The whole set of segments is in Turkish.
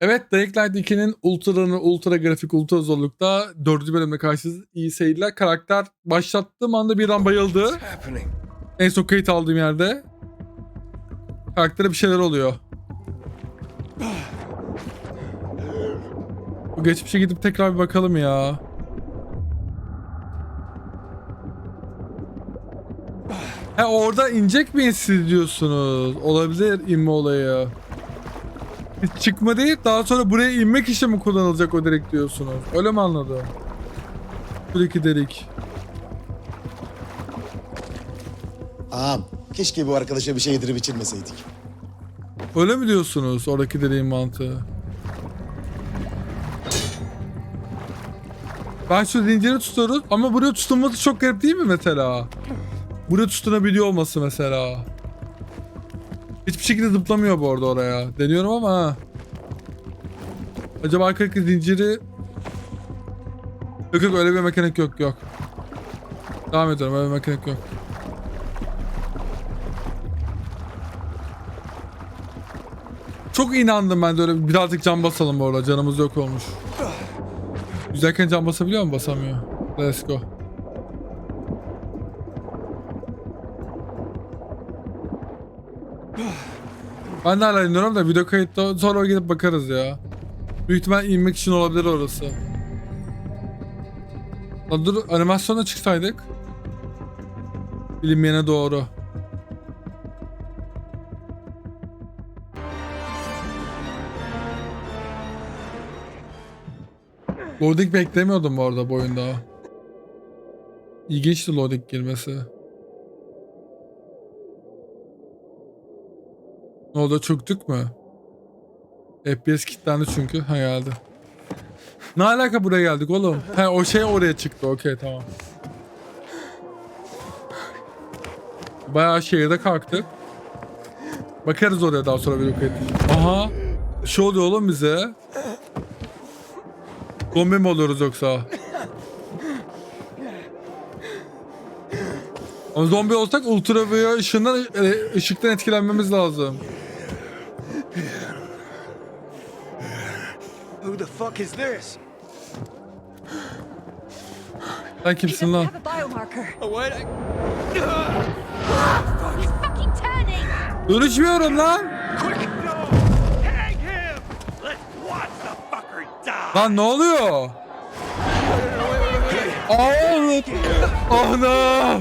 Evet Dying Light 2'nin ultralarını ultra grafik ultra zorlukta 4. bölümde karşınızda iyi seyirler. Karakter başlattığım anda bir an bayıldı. En son kayıt aldığım yerde. Karaktere bir şeyler oluyor. Bu geçmişe gidip tekrar bir bakalım ya. He orada inecek miyiz siz diyorsunuz? Olabilir inme olayı. Çıkma değil daha sonra buraya inmek için mi kullanılacak o delik diyorsunuz? Öyle mi anladım? Buradaki delik. Ağam keşke bu arkadaşa bir şey yedirip içirmeseydik. Öyle mi diyorsunuz oradaki deliğin mantığı? Ben şu zinciri tutuyoruz ama buraya tutunması çok garip değil mi mesela? Buraya tutunabiliyor olması mesela. Hiçbir şekilde zıplamıyor bu arada oraya. Deniyorum ama ha. Acaba arkadaki zinciri... Yok yok öyle bir mekanik yok yok. Devam ediyorum öyle bir mekanik yok. Çok inandım ben de öyle birazcık can basalım bu arada canımız yok olmuş. Yüzerken can basabiliyor mu? Basamıyor. Let's go. Ben de hala iniyorum da video kayıtta sonra gidip bakarız ya. Büyük ihtimal inmek için olabilir orası. Lan dur animasyona çıksaydık. Bilinmeyene doğru. Loading beklemiyordum bu arada bu oyunda. İlginçti loading girmesi. Ne oldu çöktük mü? FPS kilitlendi çünkü. Ha geldi. Ne alaka buraya geldik oğlum? He o şey oraya çıktı. Okey tamam. Bayağı şehirde kalktık. Bakarız oraya daha sonra bir kayıt. Aha. Şey oluyor oğlum bize. Zombi mi oluyoruz yoksa? Ama zombi olsak ultraviyole ışığından e, ışıktan etkilenmemiz lazım. Fuck is this? Sen kimsin lan? have a biomarker. What? I... He's fucking turning! Dönüşmüyorum lan. Quick! No! Hang him! Let's watch the fucker die! Lan ne oluyor? Aa, Ana!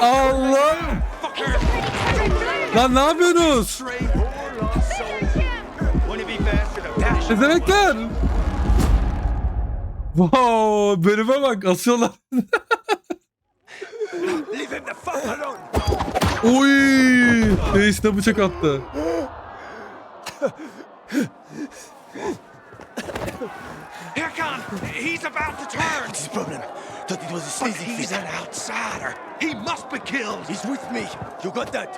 Allah! Lan ne yapıyorsunuz? Ezemekler! Wow, bölüme bak asıyorlar. Leave him the fuck alone! Oy! Reis de bıçak attı. Here come! He's about to turn! What's was a But sleazy he's an outsider! He must be killed! He's with me. You got that?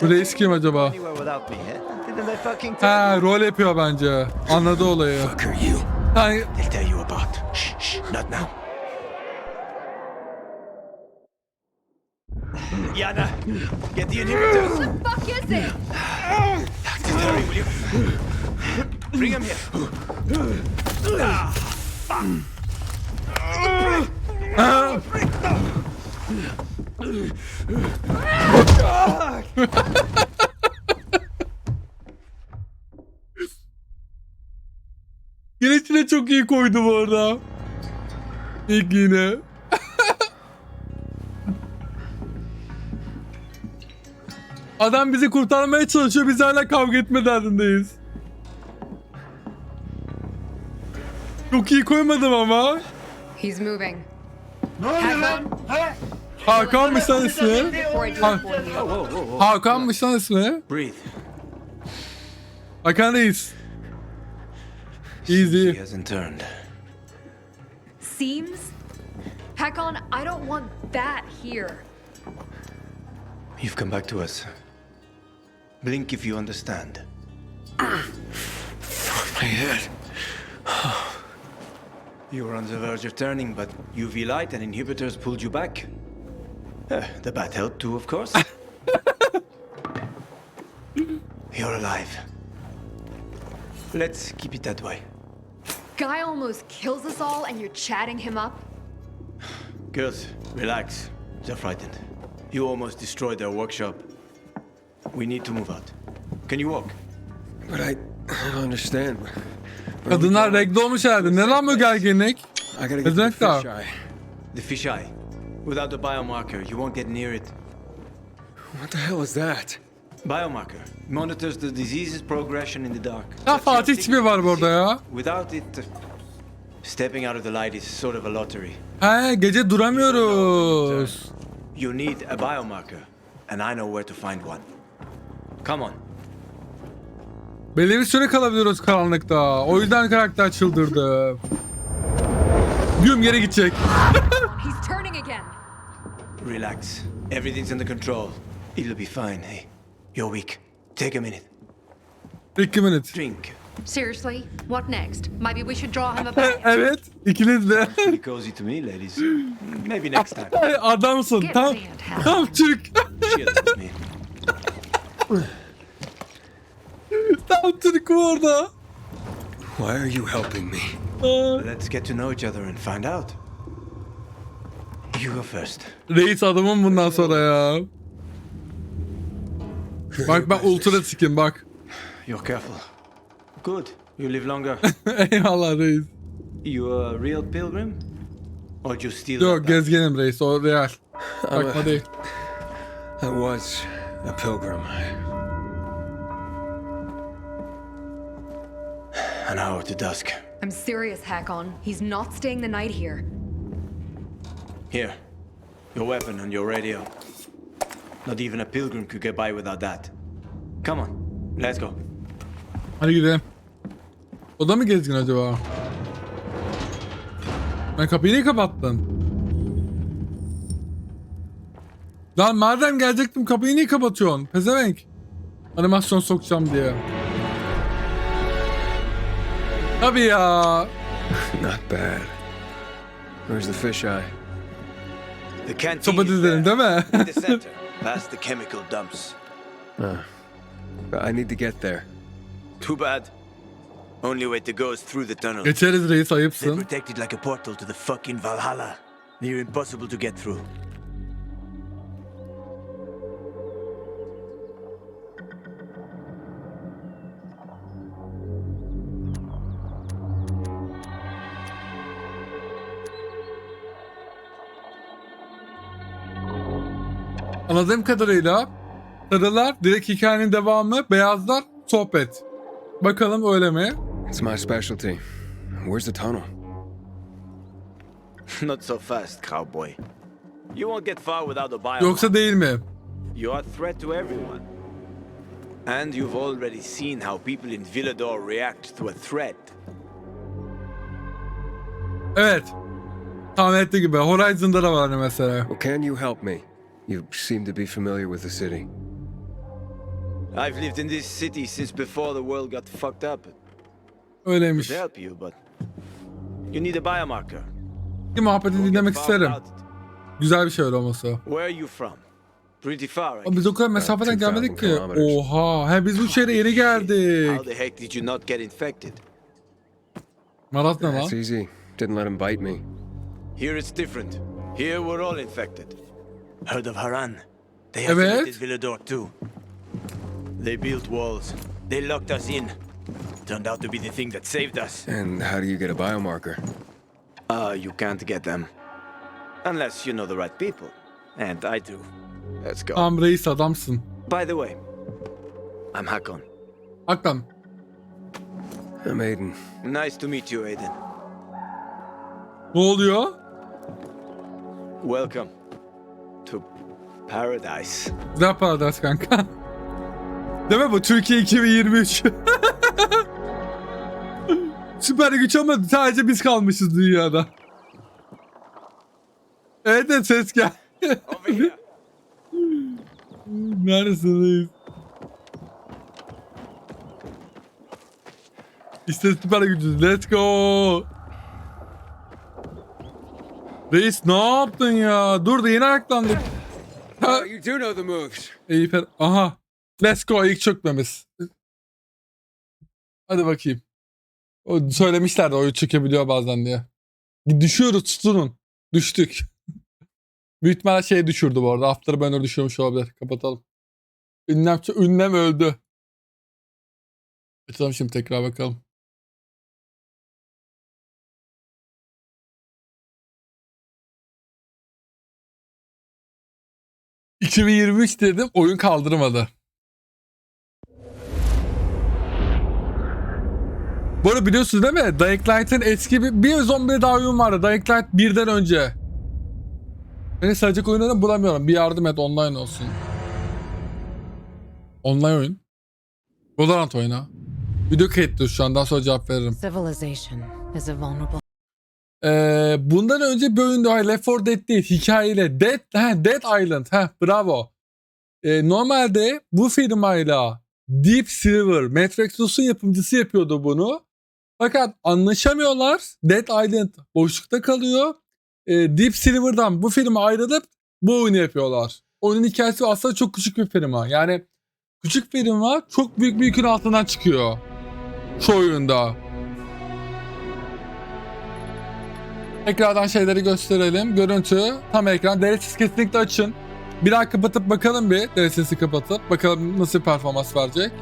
Bu reis kim acaba? eh? Ha rol yapıyor bence. Anladı olayı. Fuck are you? They'll tell you about. Shh, shh, not now. Yana, get the inhibitors. fuck is it? Just hurry, will you? Bring him here. Yine içine çok iyi koydu bu arada. İlk yine. Adam bizi kurtarmaya çalışıyor. Biz hala kavga etme derdindeyiz. Çok iyi koymadım ama. He's moving. Hakan'mış lan ismi. Before I do Ha- it for you. Hakan'mış lan ismi. Breathe. Hakan Reis. Easy. He hasn't turned. Seems? Hakon, I don't want that here. You've come back to us. Blink if you understand. Ah. My head. You were on the verge of turning, but UV light and inhibitors pulled you back. Uh, the bat helped too, of course. You're alive. Let's keep it that way. Guy almost kills us all and you're chatting him up? Girls, relax. They're frightened. You almost destroyed their workshop. We need to move out. Can you walk? But I, I don't understand. Kadınlar regle olmuş herhalde. Ne lan bu gerginlik? To the. The fisheye. Without the biomarker, you won't get near it. What the hell is that? Biomarker monitors the disease's progression in the dark. Ya Fatih tipi var burada ya. Without it, stepping out of the light is sort of a lottery. He gece duramıyoruz. You need a biomarker, and I know where to find one. Come on. Belli bir süre kalabiliyoruz karanlıkta. O yüzden karakter çıldırdı. Güm geri gidecek. He's turning again. Relax. Everything's under control. It'll be fine. Hey, you're weak. Take a minute. İki minut. Drink. Seriously? What next? Maybe we should draw him a bag. Evet. ikiniz de. Cozy to me, ladies. Maybe next time. Adamsın. Tam, tam Türk. Türk bu orada. Why are you helping me? Let's get to know each other and find out. You go first. Reis adamım bundan sonra ya. Bak ben ultra skin bak. You're careful. Good. You live longer. Eyvallah reis. you a real pilgrim? Or you steal Yok gezgenim reis o real. I'm Bakma a, değil. I was a pilgrim. An hour to dusk. I'm serious, Hakon. He's not staying the night here. Here. Your weapon and your radio. Not even a pilgrim could get by without that. Come on. Let's go. Hadi gidelim. O da mı gezgin acaba? Ben kapıyı niye kapattın? Lan madem gelecektim kapıyı niye kapatıyorsun? Pezevenk. Animasyon sokacağım diye. Tabii ya. Not bad. Where's the fisheye? The canteen Sohbet is edelim there. değil mi? In the center, past the chemical dumps. But I need to get there. Too bad. Only way to go is through the tunnel. Geçeriz reis They're ayıpsın. protected like a portal to the fucking Valhalla. Near impossible to get through. Anladığım kadarıyla sarılar direkt hikayenin devamı, beyazlar sohbet. Bakalım öyle mi? It's my specialty. Where's the tunnel? Not so fast, cowboy. You won't get far without a bio. Yoksa değil mi? You are a threat to everyone. And you've already seen how people in Villador react to a threat. Evet. Tahmin ettiği gibi. Horizon'da da var mesela. Well, can you help me? You seem to be familiar with the city. I've lived in this city since before the world got fucked up. Öyleymiş. To help you, but you need a biomarker. Bir muhabbeti dinlemek isterim. Güzel bir şey öyle olması. Where are you from? Pretty far. Ama biz o kadar mesafeden 2000 gelmedik ki. Oha. He biz bu şehre yeni How geldik. the heck did you not get infected? Marat ne That's lan? easy. Didn't let him bite me. Here it's different. Here we're all infected. Heard of Haran? They Evet. isolated Villador too. They built walls. They locked us in. Turned out to be the thing that saved us. And how do you get a biomarker? Uh, you can't get them. Unless you know the right people. And I do. Let's go. Tamam reis adamsın. By the way, I'm Hakon. Hakan. I'm Aiden. Nice to meet you, Aiden. Ne oluyor? Welcome to paradise. Güzel para ders kanka. Değil mi bu? Türkiye 2023. Süper güç ama sadece biz kalmışız dünyada. Evet evet ses gel. Neredesin? İşte süper gücüz. Let's go. Reis ne yaptın ya? Dur da yeni ayaklandık. Oh, you do know the moves. İyi fer- Aha. Let's go ilk çökmemiz. Hadi bakayım. O söylemişlerdi oyun çekebiliyor bazen diye. Düşüyoruz tutunun. Düştük. Büyük ihtimalle şey düşürdü bu arada. Afterburner düşüyormuş olabilir. Kapatalım. Ünlem, ünlem öldü. Açalım şimdi tekrar bakalım. ...2023 dedim oyun kaldırmadı. Bu arada biliyorsunuz değil mi? Dying Light'ın eski bir, bir zombi daha oyun vardı. Dying Light 1'den önce. Beni sadece oyunlarını bulamıyorum. Bir yardım et online olsun. Online oyun. Valorant oyna. Video kayıtlı şu an daha sonra cevap veririm. Civilization is a vulnerable. Ee, bundan önce bir oyunda hayır, Left 4 Dead değil hikayeyle Dead, he, Dead Island ha bravo. Ee, normalde bu firmayla Deep Silver Matrix Exodus'un yapımcısı yapıyordu bunu. Fakat anlaşamıyorlar. Dead Island boşlukta kalıyor. Ee, Deep Silver'dan bu firma ayrılıp bu oyunu yapıyorlar. Oyunun hikayesi aslında çok küçük bir firma. Yani küçük firma çok büyük bir yükün altından çıkıyor. Şu oyunda. Tekrardan şeyleri gösterelim. Görüntü tam ekran. DLSS kesinlikle açın. Bir daha kapatıp bakalım bir. DLSS'i kapatıp. Bakalım nasıl performans verecek.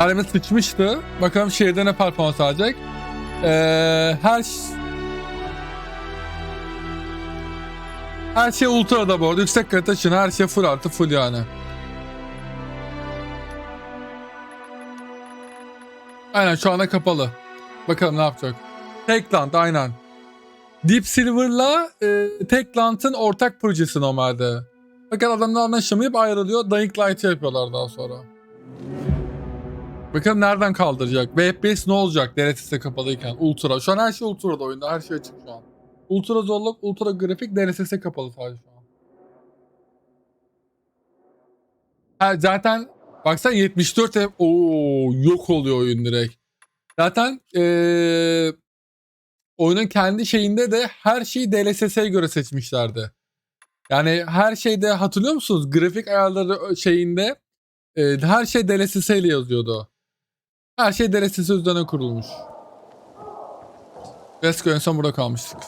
Elimiz sıçmıştı. Bakalım şehirde ne performans verecek. Ee, her her şey ultra'da bu arada. Yüksek kalite için her şey full artı full yani. Aynen şu anda kapalı. Bakalım ne yapacak. Techland aynen. Deep Silver'la e, Techland'ın ortak projesi normalde. Fakat adamlar anlaşamayıp ayrılıyor. Dying Light'ı yapıyorlar daha sonra. Bakalım nereden kaldıracak? Ve FPS ne olacak DLSS kapalıyken? Ultra. Şu an her şey Ultra'da oyunda. Her şey açık şu an. Ultra zorluk, Ultra grafik DLSS kapalı sadece şu an. Ha, zaten Baksana 74 F- Oo, yok oluyor oyun direkt. Zaten eee, oyunun kendi şeyinde de her şeyi DLSS'ye göre seçmişlerdi. Yani her şeyde hatırlıyor musunuz? Grafik ayarları şeyinde eee, her şey DLSS ile yazıyordu. Her şey DLSS üzerine kurulmuş. Resco en son burada kalmıştık.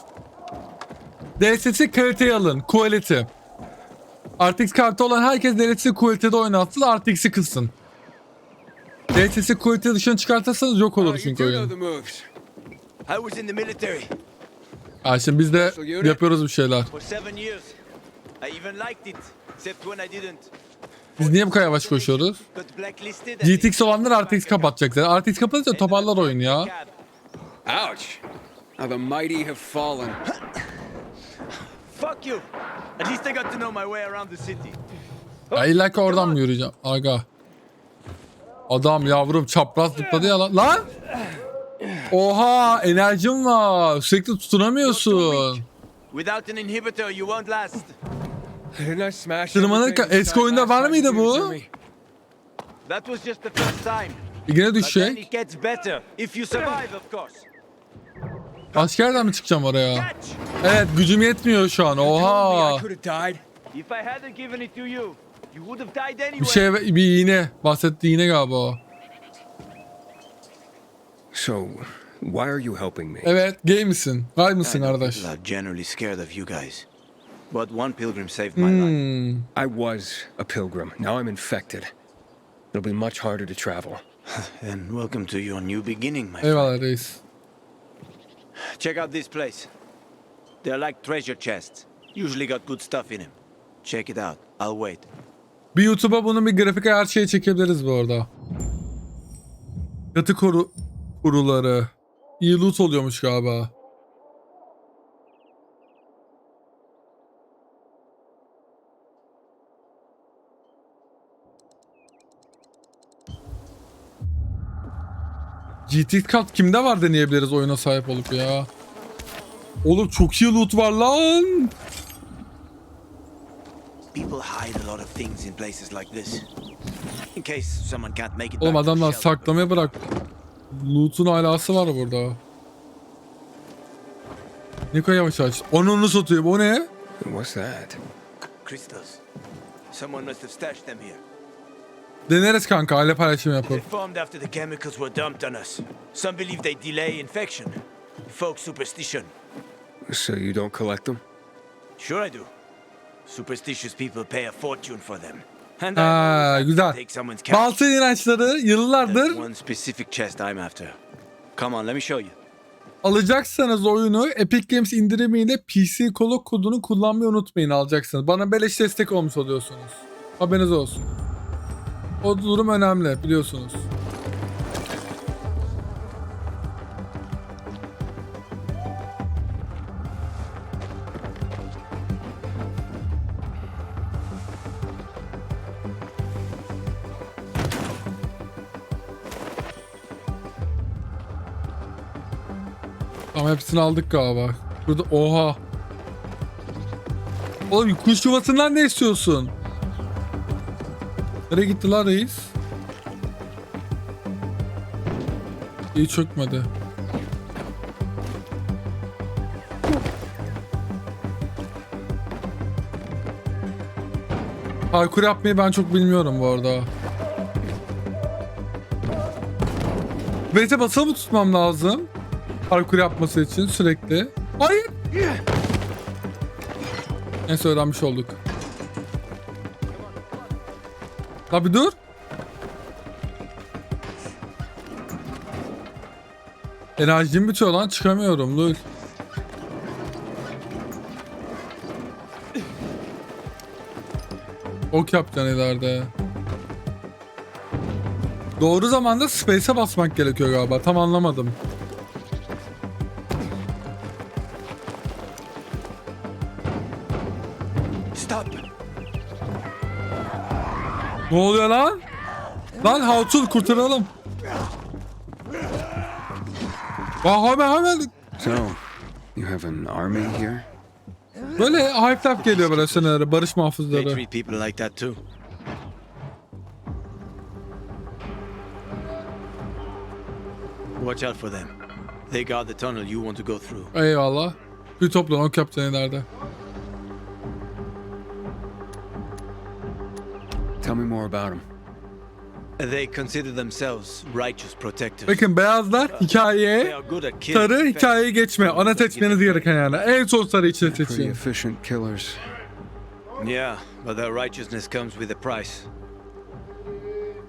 DLSS'i kaliteye alın. Quality. RTX kartı olan herkes DLSS'i kalitede oynatsın, RTX'i kızsın. DLSS'i kalite dışına çıkartırsanız yok olur çünkü oyun. Ha şimdi biz de yapıyoruz bir şeyler. Biz niye bu kadar yavaş koşuyoruz? GTX olanlar RTX kapatacaklar. RTX kapatınca toparlar oyun ya. Ouch. How the mighty have fallen. Fuck you. At least I got to know my way around the city. Ya illa ki oradan mı yürüyeceğim? Aga. Adam yavrum çapraz zıpladı ya lan. Lan! Oha enerjim var. Sürekli tutunamıyorsun. Without an inhibitor, you won't last. Tırmanırken eski oyunda var mıydı bu? That was just the first time. Yine then düşecek. it gets better. If you survive, of course. Başka yerden mi çıkacağım oraya? Evet gücüm yetmiyor şu an. Oha. Bir şey bir iğne. Bahsettiği iğne galiba o. So, why are you helping me? Evet gay misin? Gay mısın kardeş? are generally scared of you guys. But one pilgrim saved my life. Hmm. I was a pilgrim. Now I'm infected. It'll be much harder to travel. And welcome to your new beginning, my friend. Eyvallah reis. Check out this place. They're like treasure chests. Usually got good stuff in them. Check it out. I'll wait. Bir YouTube'a bunun bir grafik ayar şeye çekebiliriz bu arada. Yatı koru kuruları. İyi loot oluyormuş galiba. GT kart kimde var deneyebiliriz oyuna sahip olup ya. Oğlum çok iyi loot var lan. People hide a lot of things in places like this. In case someone can't make it Oğlum adamlar saklamaya bırak. Loot'un alası var burada. Niko yavaş aç. Onu onu satıyor. O ne? What's that? Crystals. Someone must have stashed them here. Deneriz kanka aile paylaşımı yapıp. formed after the chemicals were dumped on us. Some believe they delay infection. Folk superstition. So you don't collect them? Sure I do. Superstitious people pay a fortune for them. And to güzel. take someone's cash. Baltı inançları yıllardır one specific chest I'm after. Come on, let me show you. alacaksanız oyunu Epic Games indirimiyle PC Kolo kodunu kullanmayı unutmayın alacaksınız. Bana beleş destek olmuş oluyorsunuz. Haberiniz olsun. O durum önemli biliyorsunuz. Tamam hepsini aldık galiba. Burada oha. Oğlum kuş yuvasından ne istiyorsun? Nereye gitti lan reis? İyi çökmedi. Parkur yapmayı ben çok bilmiyorum bu arada. Bete basılı mı tutmam lazım? Parkur yapması için sürekli. Hayır. Neyse öğrenmiş olduk. Abi dur. Enerjim bitiyor lan çıkamıyorum dur. Ok yapacaksın ileride. Doğru zamanda space'e basmak gerekiyor galiba. Tam anlamadım. Ne oluyor lan? Lan Hatun kurtaralım. Aa, hemen hemen So, you have an army here? böyle hype geliyor böyle senelere barış They muhafızları. treat people like that too. Watch out for them. They guard the tunnel you want to go through. Eyvallah. Bir toplan ok yapacaksın ileride. Tell me more about them. They consider themselves righteous protectors. Bakın beyazlar hikayeye, sarı hikayeyi geçme. Ana seçmeniz gereken yani. En son sarı içine Pretty seçin. efficient killers. Yeah, but their righteousness comes with a price.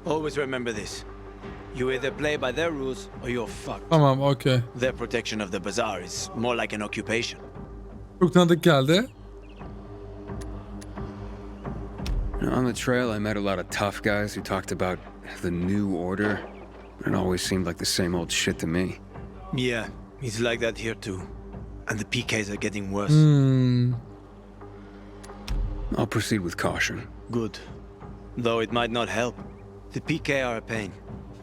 Always remember this. You either play by their rules or you're fucked. Tamam okey. Their protection of the bazaar is more like an occupation. Çok tanıdık geldi. On the trail, I met a lot of tough guys who talked about the new order. It always seemed like the same old shit to me. Yeah, it's like that here too. And the PKs are getting worse. Hmm. I'll proceed with caution. Good. Though it might not help. The PK are a pain.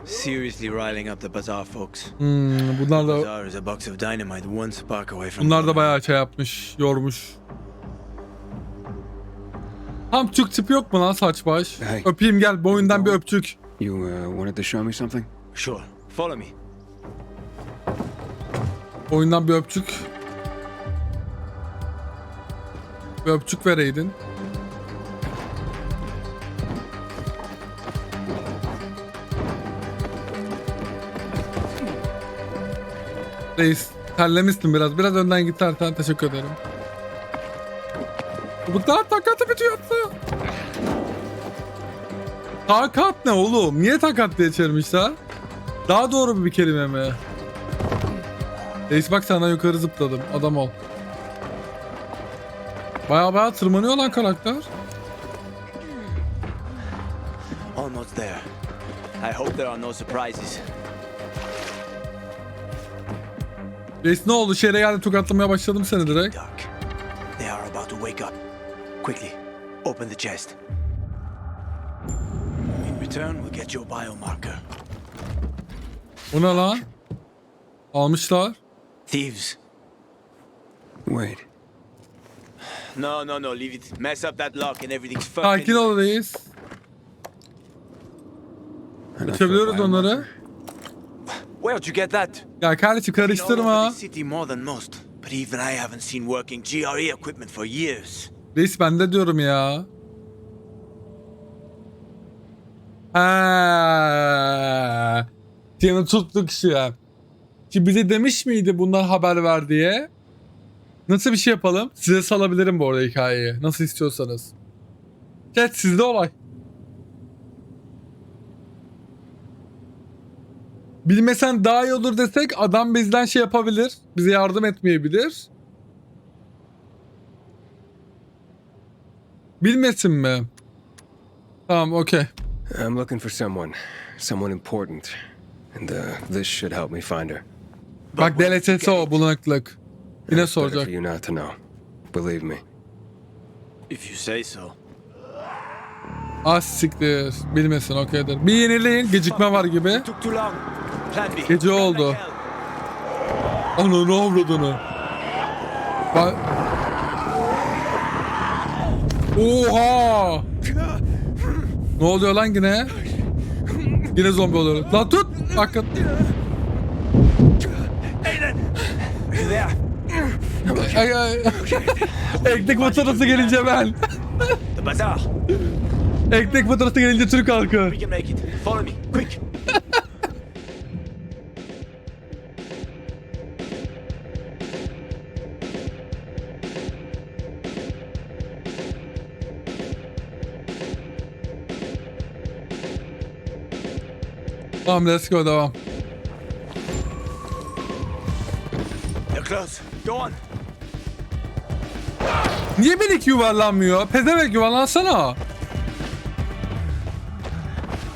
Seriously riling up the bazaar folks. Hmm. Bunlar da Bazaar is a box of dynamite one spark away from bunlar da bayağı şey yapmış, yormuş. Tam Türk tipi yok mu lan saç baş? Hey. Öpeyim gel boyundan bir öptük. You uh, wanted to show me something? Sure, follow me. Boyundan bir öpçük. Bir öpçük vereydin. Reis terlemişsin biraz. Biraz önden gidersen teşekkür ederim. Bu daha takatı bitiyordu. Takat ne oğlum? Niye takat diye çevirmişler? Daha doğru bir kelime mi? Reis bak sana yukarı zıpladım. Adam ol. Baya baya tırmanıyor lan karakter. Almost there. I hope there are no surprises. Reis ne oldu? Şehre geldi tokatlamaya başladım seni direkt. Dark. They are about to wake up. Quickly, open the chest. Return, we'll get your biomarker. Bu ne lan? Almışlar. Thieves. Wait. No, no, no, leave it. Mess up that lock and everything's fucked. Sakin ol reis. Açabiliyoruz onları. Where'd you get that? Ya kardeşim karıştırma. this city more than most, but even I haven't seen working GRE equipment for years. Reis ben de diyorum ya. Ha. Seni tuttuk işte. Ki bize demiş miydi bundan haber ver diye? Nasıl bir şey yapalım? Size salabilirim bu arada hikayeyi. Nasıl istiyorsanız. Chat sizde olay. Bilmesen daha iyi olur desek adam bizden şey yapabilir. Bize yardım etmeyebilir. Bilmesin mi? Tamam okey. I'm looking for someone. Someone important. And uh, this should help me find her. Bak DLSS o bulunaklık. Yine It's better soracak. for you not to know. Believe me. If you say so. Az siktir. Bilmesin okeydir. Bir yenileyin. Gecikme var gibi. Took too long. Plan B. Gece oldu. like hell. Ananı avradını. Bak. Oha! Ne oluyor lan yine? Yine zombi oluyor. Lan tut! There? Ay, ay. Ekmek faturası gelince ben. Ekmek faturası gelince Türk halkı. Tamam let's go devam. They're close. Go on. Niye minik yuvarlanmıyor? Pezevenk yuvarlansana.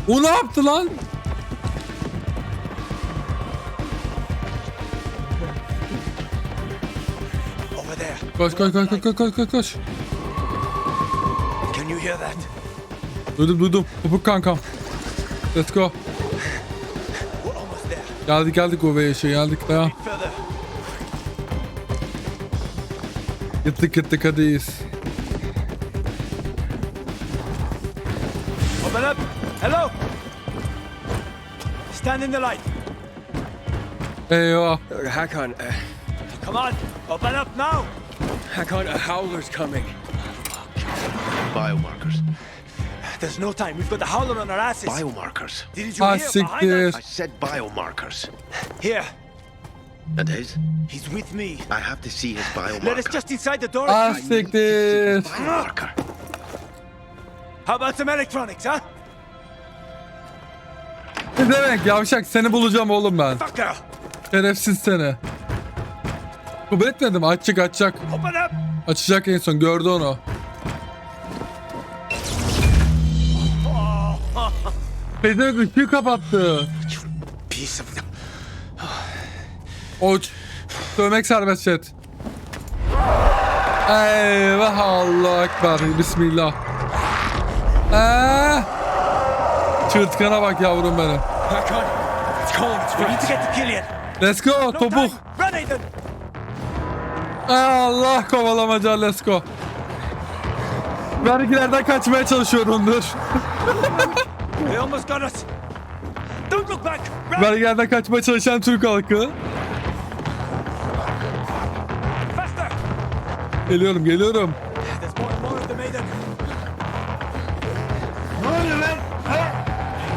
O ne yaptı lan? Over there. Koş koş koş koş koş koş koş. Can you hear that? Duydum duydum. Topuk kankam. Let's go. We're almost there. Geldik geldik o yaşa geldik devam. Further. Gittik gittik hadi iyiyiz. Open up. Hello. Stand in the light. Eyvah. Uh, Hakon, uh, Come on. Open up now. Hakon, a howler's coming. Biomarkers. There's no time. We've got the howler on our asses. Biomarkers. Didn't you Ah hear? Behind siktir. us. I said biomarkers. Here. That is, He's with me. I have to see his biomarker. Let us just inside the door. Ah siktir. Biomarker. How about some electronics, huh? Ne demek yavşak seni bulacağım oğlum ben. Fucker. Şerefsiz seni. Kabul etmedim açacak açacak. Open up. Açacak en son gördü onu. Pezevenk ışığı kapattı. Piece of. Oç. Dövmek serbest chat. Eyvah Allah ekber. Bismillah. Eee. Çırtkana bak yavrum benim. Let's go topuk. Ey Allah kovalamaca let's go. Vergilerden kaçmaya çalışıyorumdur. They almost got us. Don't look back. Vergilerden kaçmaya çalışan Türk halkı. Faster. Geliyorum geliyorum.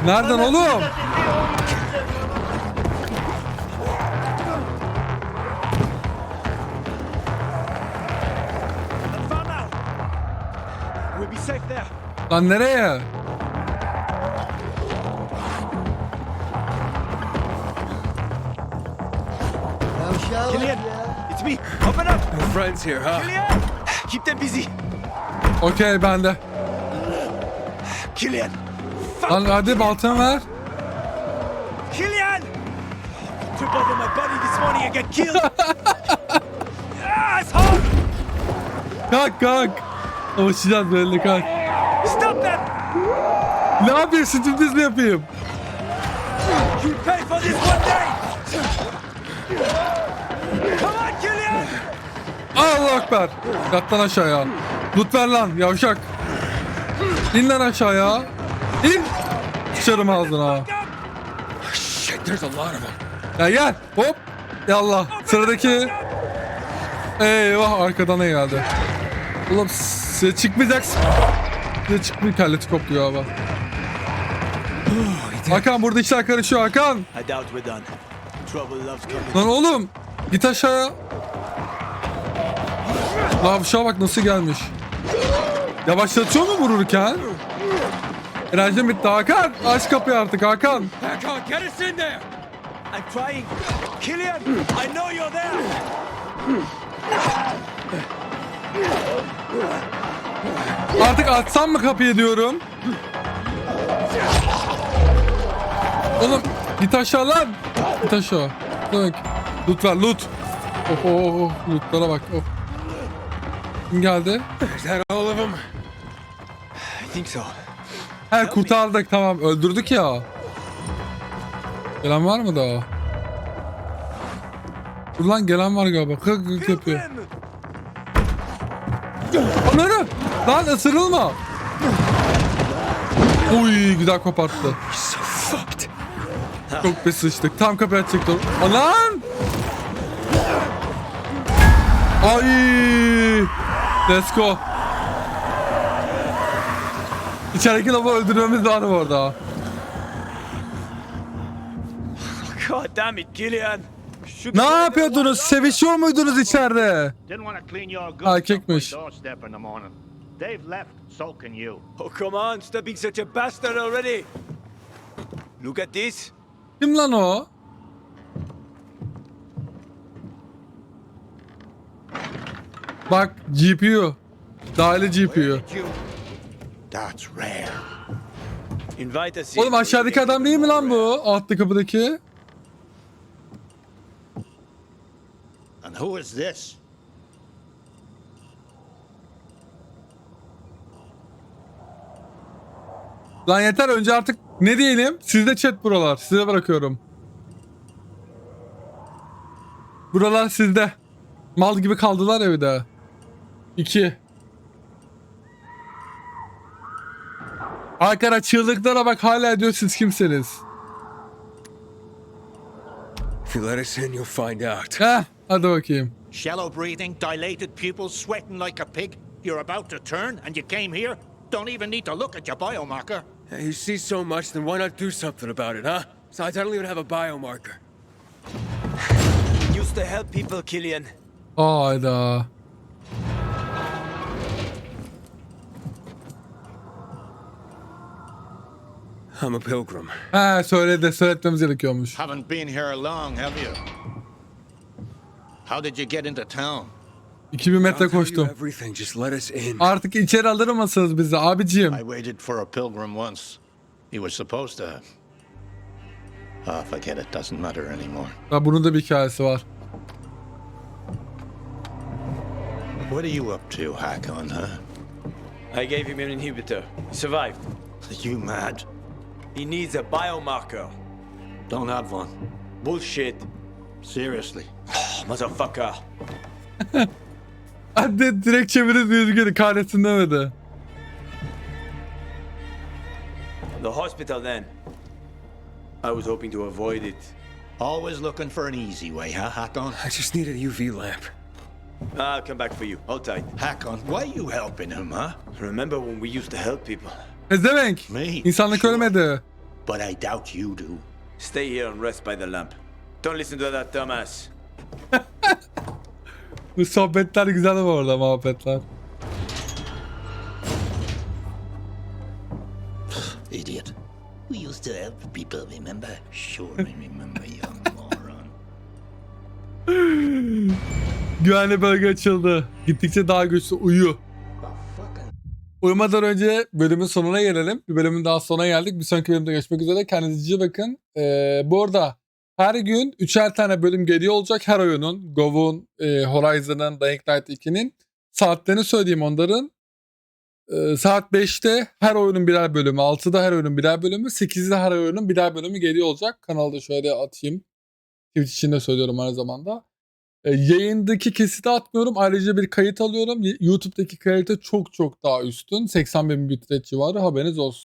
Nereden oğlum? Lan nereye? Friends here, huh? Killian. Keep them busy. Okey bende. Killian. Lan hadi baltamı ver. Killian. Trip over my body this morning and get killed. hard. Kalk kalk. Savaşacağız belli kalk. Stop them. Ne yapıyorsun? Dümdüz mü yapayım? You pay for this one day. Allah ekber. Yat lan aşağıya. Loot ver lan yavşak. İn lan aşağıya. İn. Sıçarım ağzına. Shit, there's a lot of them. Ya gel. Hop. Yallah. Sıradaki. Eyvah arkadan ne geldi? Oğlum size çıkmayacaksın. Size çıkmıyor kelleti koptu galiba. Hakan burada işler karışıyor Hakan. Lan oğlum git aşağıya. Lan aşağı bak nasıl gelmiş. Yavaşlatıyor mu vururken? Enerjim bitti Hakan. Aç kapıyı artık Hakan. Hackon, get us in there! I'm trying. Killian, I know you're there. Artık açsam mı kapıyı diyorum. Oğlum git aşağı lan. Git aşağı. Demek. Loot ver loot. Oh oh, oh. lootlara bak. Oh. Kim geldi? Is that all of them? I think so. He kurtardık tamam öldürdük ya. Gelen var mı daha? Dur lan gelen var galiba. Kık kık yapıyor. Onları! Lan ısırılma! Uy güzel koparttı. Çok bir sıçtık. Tam kapıyı açacaktım. Lan! Ay! Let's go. İçerideki lavı öldürmemiz lazım orada. God damn it. Should Ne yapıyordunuz? Sevişiyor muydunuz içeride? Morning. They've left, so can you. Oh, come on, stop being such a bastard already. Look at this. Kim lan o? Bak GPU. Dahili GPU. Oğlum aşağıdaki adam değil mi lan bu? Altta kapıdaki. And who is this? Lan yeter önce artık ne diyelim? Sizde chat buralar. Size bırakıyorum. Buralar sizde. Mal gibi kaldılar evde. 2. Ankara çığlıklara bak hala diyor siz kimsiniz. If you let us in, you'll find out. Heh hadi bakayım. Shallow breathing, dilated pupils, sweating like a pig. You're about to turn, and you came here? Don't even need to look at your biomarker. Hey, you see so much, then why not do something about it, huh? Besides, I don't even have a biomarker. Used to help people, Killian. Hayda. I'm a pilgrim. He söyledi söyletmemiz gerekiyormuş. Haven't been here long, have you? How did you get into town? 2000 metre koştum. everything, just let us in. Artık içeri alır mısınız bizi abicim? I waited for a pilgrim once. He was supposed to. Ah, forget it. Doesn't matter anymore. Ha, bunun da bir hikayesi var. What are you up to, Hakon, huh? I gave him an inhibitor. He survived. Are you mad? He needs a biomarker. Don't have one. Bullshit. Seriously. Oh, motherfucker. Hadi direkt çevirin düzgünü kahretsin demedi. The hospital then. I was hoping to avoid it. Always looking for an easy way, huh, Hakon? I just need a UV lamp. I'll come back for you. Hold tight. Hakon, why are you helping him, huh? Remember when we used to help people? Ne demek? Me? İnsanlık ölmedi. But I doubt you do. Stay here and rest by the lamp. Don't listen to that dumbass. Bu sohbetler güzel bu arada muhabbetler. Idiot. We used to help people, remember? Sure, I remember, you moron. Güvenli bölge açıldı. Gittikçe daha güçlü uyu. Uyumadan önce bölümün sonuna gelelim. Bir bölümün daha sonuna geldik. Bir sonraki bölümde görüşmek üzere. Kendinize iyi bakın. Ee, bu arada her gün üçer tane bölüm geliyor olacak her oyunun. Gov'un, e, Horizon'ın, Dying Light 2'nin. Saatlerini söyleyeyim onların. Ee, saat 5'te her oyunun birer bölümü, 6'da her oyunun birer bölümü, 8'de her oyunun birer bölümü geliyor olacak. Kanalda şöyle atayım. Twitch için de söylüyorum aynı zamanda. E, yayındaki kesiti atmıyorum. Ayrıca bir kayıt alıyorum. YouTube'daki kayıta çok çok daha üstün. 80 bin bitrate civarı haberiniz olsun.